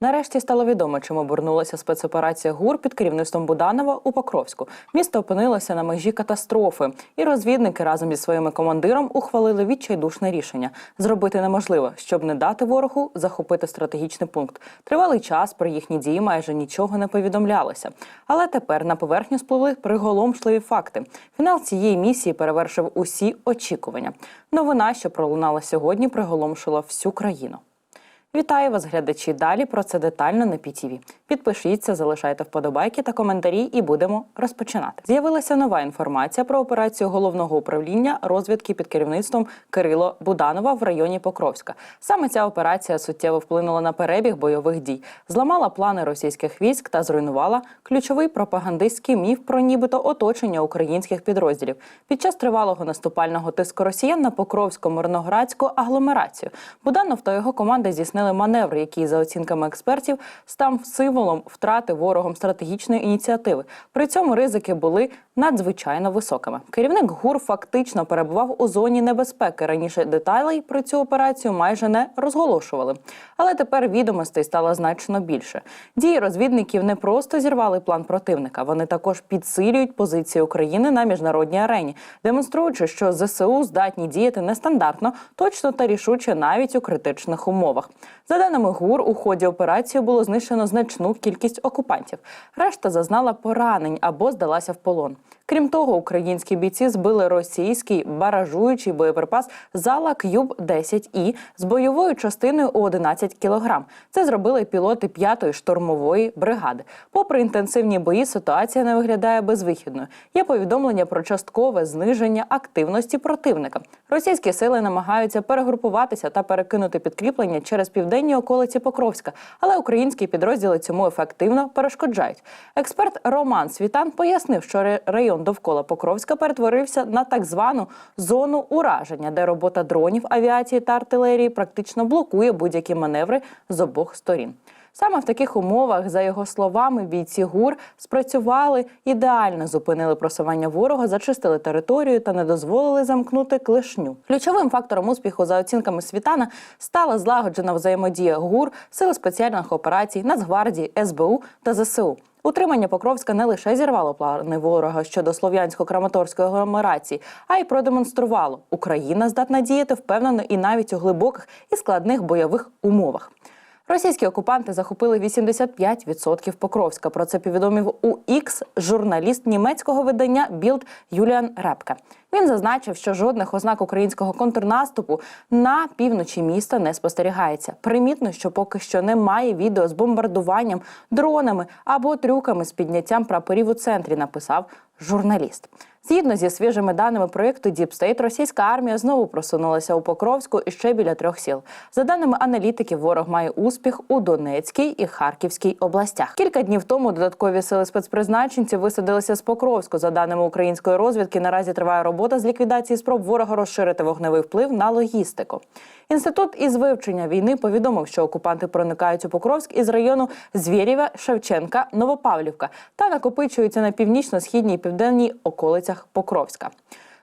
Нарешті стало відомо, чим обернулася спецоперація ГУР під керівництвом Буданова у Покровську. Місто опинилося на межі катастрофи, і розвідники разом зі своїм командиром ухвалили відчайдушне рішення зробити неможливо, щоб не дати ворогу захопити стратегічний пункт. Тривалий час про їхні дії майже нічого не повідомлялося. Але тепер на поверхню спливли приголомшливі факти. Фінал цієї місії перевершив усі очікування. Новина, що пролунала сьогодні, приголомшила всю країну. Вітаю вас, глядачі. Далі про це детально на ПІТІВІ. Підпишіться, залишайте вподобайки та коментарі, і будемо розпочинати. З'явилася нова інформація про операцію головного управління розвідки під керівництвом Кирило Буданова в районі Покровська. Саме ця операція суттєво вплинула на перебіг бойових дій, зламала плани російських військ та зруйнувала ключовий пропагандистський міф про нібито оточення українських підрозділів під час тривалого наступального тиску росіян на Покровсько-Мирноградську агломерацію. Буданов та його команда здійснили маневр, який, за оцінками експертів, став символом втрати ворогом стратегічної ініціативи. При цьому ризики були надзвичайно високими. Керівник ГУР фактично перебував у зоні небезпеки. Раніше деталей про цю операцію майже не розголошували. Але тепер відомостей стало значно більше. Дії розвідників не просто зірвали план противника, вони також підсилюють позиції України на міжнародній арені, демонструючи, що ЗСУ здатні діяти нестандартно, точно та рішуче навіть у критичних умовах. За даними ГУР, у ході операції було знищено значну кількість окупантів. Решта зазнала поранень або здалася в полон. Крім того, українські бійці збили російський баражуючий боєприпас зала К'юб 10 і з бойовою частиною у 11 кілограм. Це зробили пілоти 5-ї штурмової бригади. Попри інтенсивні бої, ситуація не виглядає безвихідною. Є повідомлення про часткове зниження активності противника. Російські сили намагаються перегрупуватися та перекинути підкріплення через південні околиці Покровська, але українські підрозділи цьому ефективно перешкоджають. Експерт Роман Світан пояснив, що ре- район довкола Покровська перетворився на так звану зону ураження, де робота дронів, авіації та артилерії практично блокує будь-які маневри з обох сторін. Саме в таких умовах, за його словами, бійці ГУР спрацювали ідеально, зупинили просування ворога, зачистили територію та не дозволили замкнути клешню. Ключовим фактором успіху, за оцінками Світана, стала злагоджена взаємодія ГУР, сили спеціальних операцій, Нацгвардії, СБУ та ЗСУ. Утримання Покровська не лише зірвало плани ворога щодо слов'янсько-краматорської агломерації, а й продемонструвало, Україна здатна діяти впевнено і навіть у глибоких і складних бойових умовах. Російські окупанти захопили 85% Покровська. Про це повідомив у X журналіст німецького видання Білд Юліан Репке. Він зазначив, що жодних ознак українського контрнаступу на півночі міста не спостерігається. Примітно, що поки що немає відео з бомбардуванням дронами або трюками з підняттям прапорів у центрі. Написав журналіст. Згідно зі свіжими даними проєкту State, російська армія знову просунулася у Покровську і ще біля трьох сіл. За даними аналітиків, ворог має успіх у Донецькій і Харківській областях. Кілька днів тому додаткові сили спецпризначенців висадилися з Покровську. За даними української розвідки, наразі триває робота з ліквідації спроб ворога розширити вогневий вплив на логістику. Інститут із вивчення війни повідомив, що окупанти проникають у Покровськ із району Звєрєва, Шевченка, Новопавлівка та накопичуються на північно-східній південній околицях Покровська.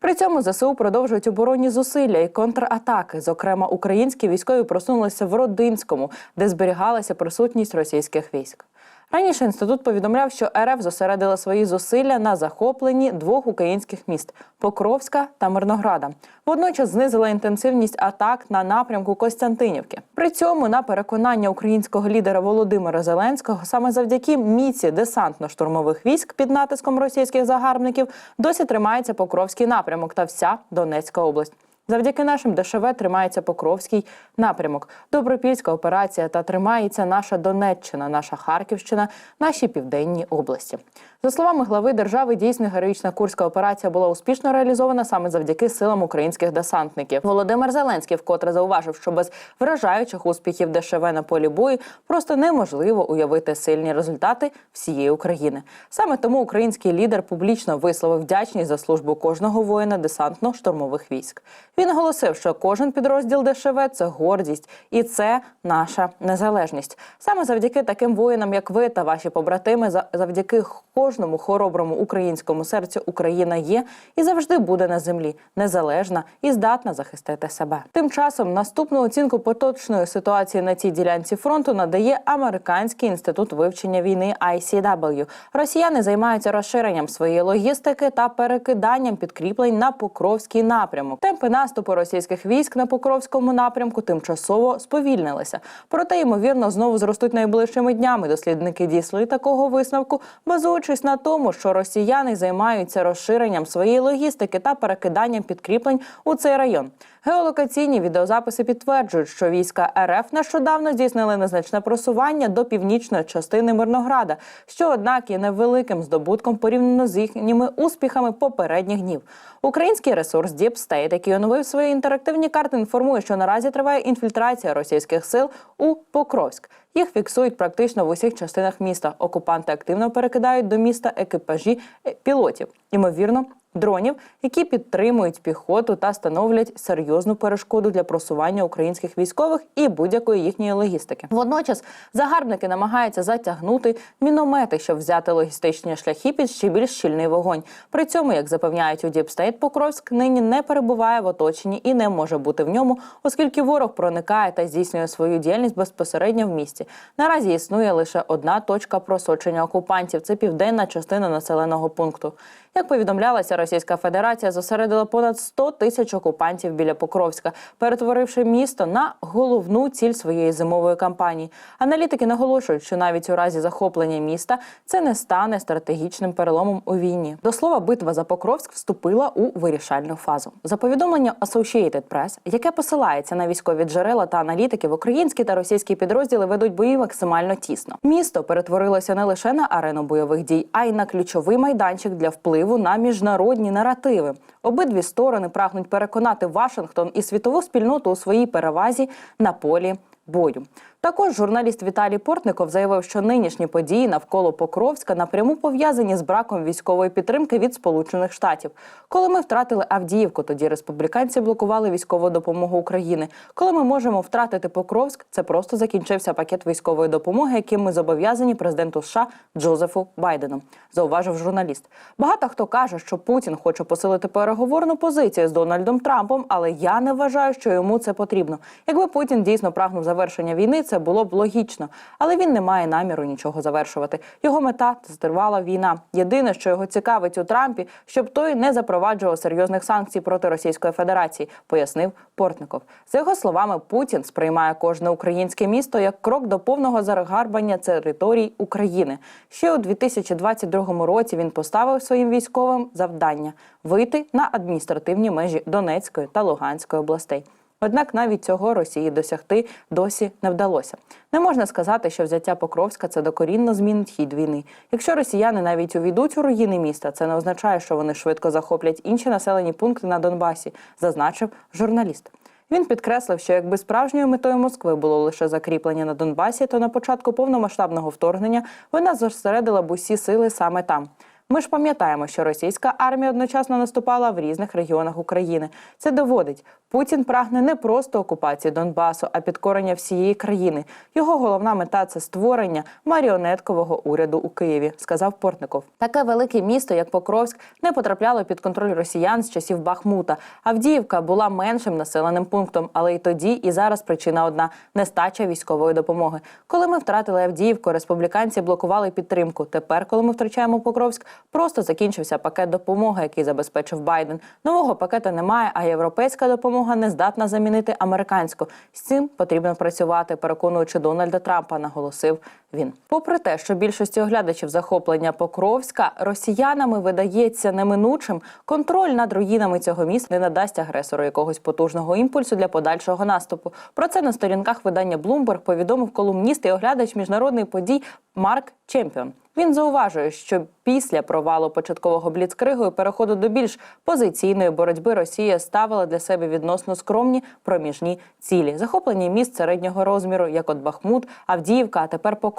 При цьому ЗСУ продовжують оборонні зусилля і контратаки. Зокрема, українські військові просунулися в Родинському, де зберігалася присутність російських військ. Раніше інститут повідомляв, що РФ зосередила свої зусилля на захопленні двох українських міст Покровська та Мирнограда. Водночас знизила інтенсивність атак на напрямку Костянтинівки. При цьому, на переконання українського лідера Володимира Зеленського, саме завдяки міці десантно-штурмових військ під натиском російських загарбників досі тримається Покровський напрямок та вся Донецька область. Завдяки нашим ДШВ тримається Покровський напрямок, Добропільська операція та тримається наша Донеччина, наша Харківщина, наші південні області. За словами глави держави, дійсно героїчна курська операція була успішно реалізована саме завдяки силам українських десантників. Володимир Зеленський вкотре зауважив, що без вражаючих успіхів ДШВ на полі бою просто неможливо уявити сильні результати всієї України. Саме тому український лідер публічно висловив вдячність за службу кожного воїна десантно-штурмових військ. Він оголосив, що кожен підрозділ ДШВ – це гордість, і це наша незалежність. Саме завдяки таким воїнам, як ви та ваші побратими, за- завдяки кожному хороброму українському серцю Україна є і завжди буде на землі, незалежна і здатна захистити себе. Тим часом наступну оцінку поточної ситуації на цій ділянці фронту надає американський інститут вивчення війни ICW. Росіяни займаються розширенням своєї логістики та перекиданням підкріплень на Покровський напрямок. Темпи наступу російських військ на Покровському напрямку тимчасово сповільнилися. Проте, ймовірно, знову зростуть найближчими днями. Дослідники дійшли такого висновку, базуючись на тому, що росіяни займаються розширенням своєї логістики та перекиданням підкріплень у цей район. Геолокаційні відеозаписи підтверджують, що війська РФ нещодавно здійснили незначне просування до північної частини Мирнограда, що однак є невеликим здобутком порівняно з їхніми успіхами попередніх днів. Український ресурс Deep State, який оновив свої інтерактивні карти, інформує, що наразі триває інфільтрація російських сил у Покровськ. Їх фіксують практично в усіх частинах міста. Окупанти активно перекидають до міста екіпажі е, пілотів. Ймовірно, дронів, які підтримують піхоту та становлять серйозну перешкоду для просування українських військових і будь-якої їхньої логістики. Водночас загарбники намагаються затягнути міномети, щоб взяти логістичні шляхи під ще більш щільний вогонь. При цьому, як запевняють у Діпстейт, Покровськ нині не перебуває в оточенні і не може бути в ньому, оскільки ворог проникає та здійснює свою діяльність безпосередньо в місті. Наразі існує лише одна точка просочення окупантів це південна частина населеного пункту. Як повідомлялося, Російська Федерація зосередила понад 100 тисяч окупантів біля Покровська, перетворивши місто на головну ціль своєї зимової кампанії. Аналітики наголошують, що навіть у разі захоплення міста це не стане стратегічним переломом у війні. До слова, битва за Покровськ вступила у вирішальну фазу. За повідомленням Associated Press, яке посилається на військові джерела та аналітиків, українські та російські підрозділи ведуть бої максимально тісно. Місто перетворилося не лише на арену бойових дій, а й на ключовий майданчик для впливу на міжнародні наративи. Обидві сторони прагнуть переконати Вашингтон і світову спільноту у своїй перевазі на полі бою. Також журналіст Віталій Портников заявив, що нинішні події навколо Покровська напряму пов'язані з браком військової підтримки від Сполучених Штатів. Коли ми втратили Авдіївку, тоді республіканці блокували військову допомогу України. Коли ми можемо втратити Покровськ, це просто закінчився пакет військової допомоги, яким ми зобов'язані президенту США Джозефу Байдену. Зауважив журналіст. Багато хто каже, що Путін хоче посилити переговорну позицію з Дональдом Трампом, але я не вважаю, що йому це потрібно. Якби Путін дійсно прагнув завершення війни, це було б логічно, але він не має наміру нічого завершувати. Його мета тривала війна. Єдине, що його цікавить у Трампі, щоб той не запроваджував серйозних санкцій проти Російської Федерації, пояснив Портников. За його словами, Путін сприймає кожне українське місто як крок до повного загарбання територій України. Ще у 2022 році він поставив своїм військовим завдання вийти на адміністративні межі Донецької та Луганської областей. Однак навіть цього Росії досягти досі не вдалося. Не можна сказати, що взяття Покровська це докорінно змінить хід війни. Якщо росіяни навіть увійдуть у руїни міста, це не означає, що вони швидко захоплять інші населені пункти на Донбасі, зазначив журналіст. Він підкреслив, що якби справжньою метою Москви було лише закріплення на Донбасі, то на початку повномасштабного вторгнення вона зосередила б усі сили саме там. Ми ж пам'ятаємо, що російська армія одночасно наступала в різних регіонах України. Це доводить, Путін прагне не просто окупації Донбасу, а підкорення всієї країни. Його головна мета це створення маріонеткового уряду у Києві, сказав Портников. Таке велике місто, як Покровськ, не потрапляло під контроль росіян з часів Бахмута. Авдіївка була меншим населеним пунктом, але і тоді, і зараз причина одна нестача військової допомоги. Коли ми втратили Авдіївку, республіканці блокували підтримку. Тепер, коли ми втрачаємо Покровськ, просто закінчився пакет допомоги, який забезпечив Байден. Нового пакета немає, а європейська допомога не здатна замінити американську. З цим потрібно працювати, переконуючи Дональда Трампа, наголосив він. Попри те, що більшості оглядачів захоплення Покровська росіянами видається неминучим, контроль над руїнами цього міста не надасть агресору якогось потужного імпульсу для подальшого наступу. Про це на сторінках видання Bloomberg повідомив колумніст і оглядач міжнародних подій Марк Чемпіон. Він зауважує, що після провалу початкового бліцкригу і переходу до більш позиційної боротьби Росія ставила для себе відносно скромні проміжні цілі: захоплення міст середнього розміру, як от Бахмут, Авдіївка, а тепер Покровськ.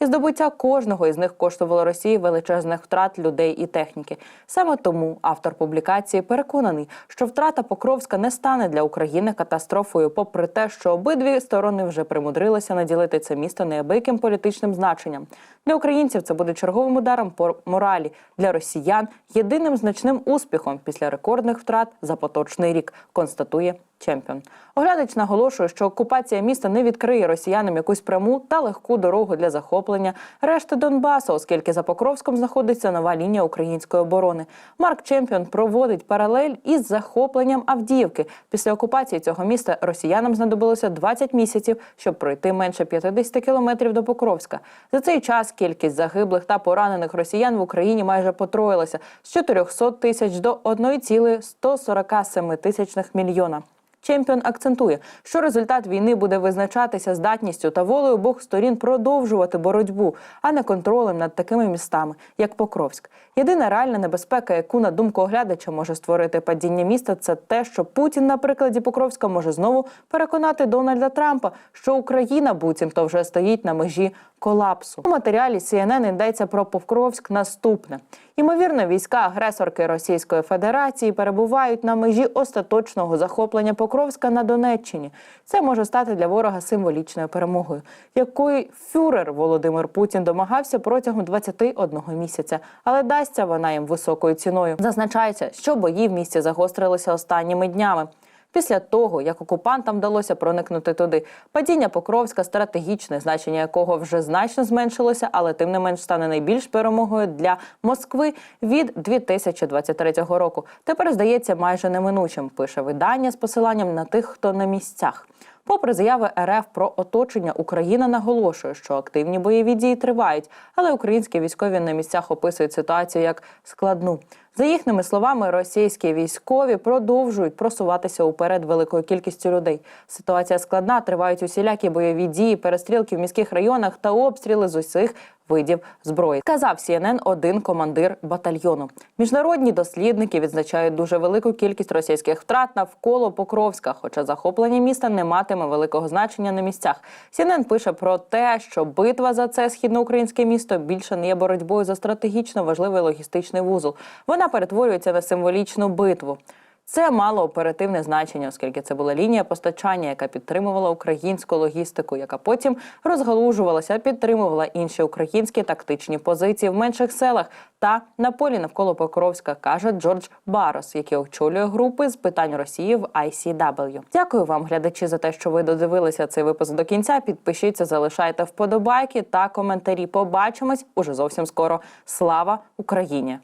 І здобуття кожного із них коштувало Росії величезних втрат людей і техніки. Саме тому автор публікації переконаний, що втрата Покровська не стане для України катастрофою, попри те, що обидві сторони вже примудрилися наділити це місто неабияким політичним значенням. Для українців це буде черговим ударом по моралі для росіян єдиним значним успіхом після рекордних втрат за поточний рік. Констатує чемпіон. Оглядач наголошує, що окупація міста не відкриє росіянам якусь пряму та легку дорогу для захоплення решти Донбасу, оскільки за Покровськом знаходиться нова лінія української оборони. Марк Чемпіон проводить паралель із захопленням Авдіївки. Після окупації цього міста росіянам знадобилося 20 місяців, щоб пройти менше 50 кілометрів до Покровська. За цей час кількість загиблих та поранених росіян в Україні майже потроїлася з 400 тисяч до 1,147 тисячних мільйона. Чемпіон акцентує, що результат війни буде визначатися здатністю та волею обох сторін продовжувати боротьбу, а не контролем над такими містами, як Покровськ. Єдина реальна небезпека, яку на думку оглядача може створити падіння міста, це те, що Путін на прикладі Покровська може знову переконати Дональда Трампа, що Україна буцімто вже стоїть на межі колапсу. У матеріалі CNN йдеться про Покровськ наступне. Ймовірно, війська агресорки Російської Федерації перебувають на межі остаточного захоплення Покровська на Донеччині. Це може стати для ворога символічною перемогою, якої фюрер Володимир Путін домагався протягом 21 місяця, але дасться вона їм високою ціною. Зазначається, що бої в місті загострилися останніми днями. Після того, як окупантам вдалося проникнути туди, падіння Покровська, стратегічне значення якого вже значно зменшилося, але тим не менш стане найбільш перемогою для Москви від 2023 року. Тепер здається майже неминучим. Пише видання з посиланням на тих, хто на місцях. Попри заяви РФ про оточення, Україна наголошує, що активні бойові дії тривають, але українські військові на місцях описують ситуацію як складну. За їхніми словами, російські військові продовжують просуватися уперед великою кількістю людей. Ситуація складна, тривають усілякі бойові дії, перестрілки в міських районах та обстріли з усіх видів зброї. Сказав CNN один командир батальйону. Міжнародні дослідники відзначають дуже велику кількість російських втрат навколо Покровська, хоча захоплення міста не матиме великого значення на місцях. CNN пише про те, що битва за це східноукраїнське місто більше не є боротьбою за стратегічно важливий логістичний вузол. Вона перетворюється на символічну битву. Це мало оперативне значення, оскільки це була лінія постачання, яка підтримувала українську логістику, яка потім розгалужувалася, підтримувала інші українські тактичні позиції в менших селах та на полі навколо Покровська, каже Джордж Барос, який очолює групи з питань Росії в ICW. Дякую вам, глядачі, за те, що ви додивилися цей випуск до кінця. Підпишіться, залишайте вподобайки та коментарі. Побачимось уже зовсім скоро. Слава Україні!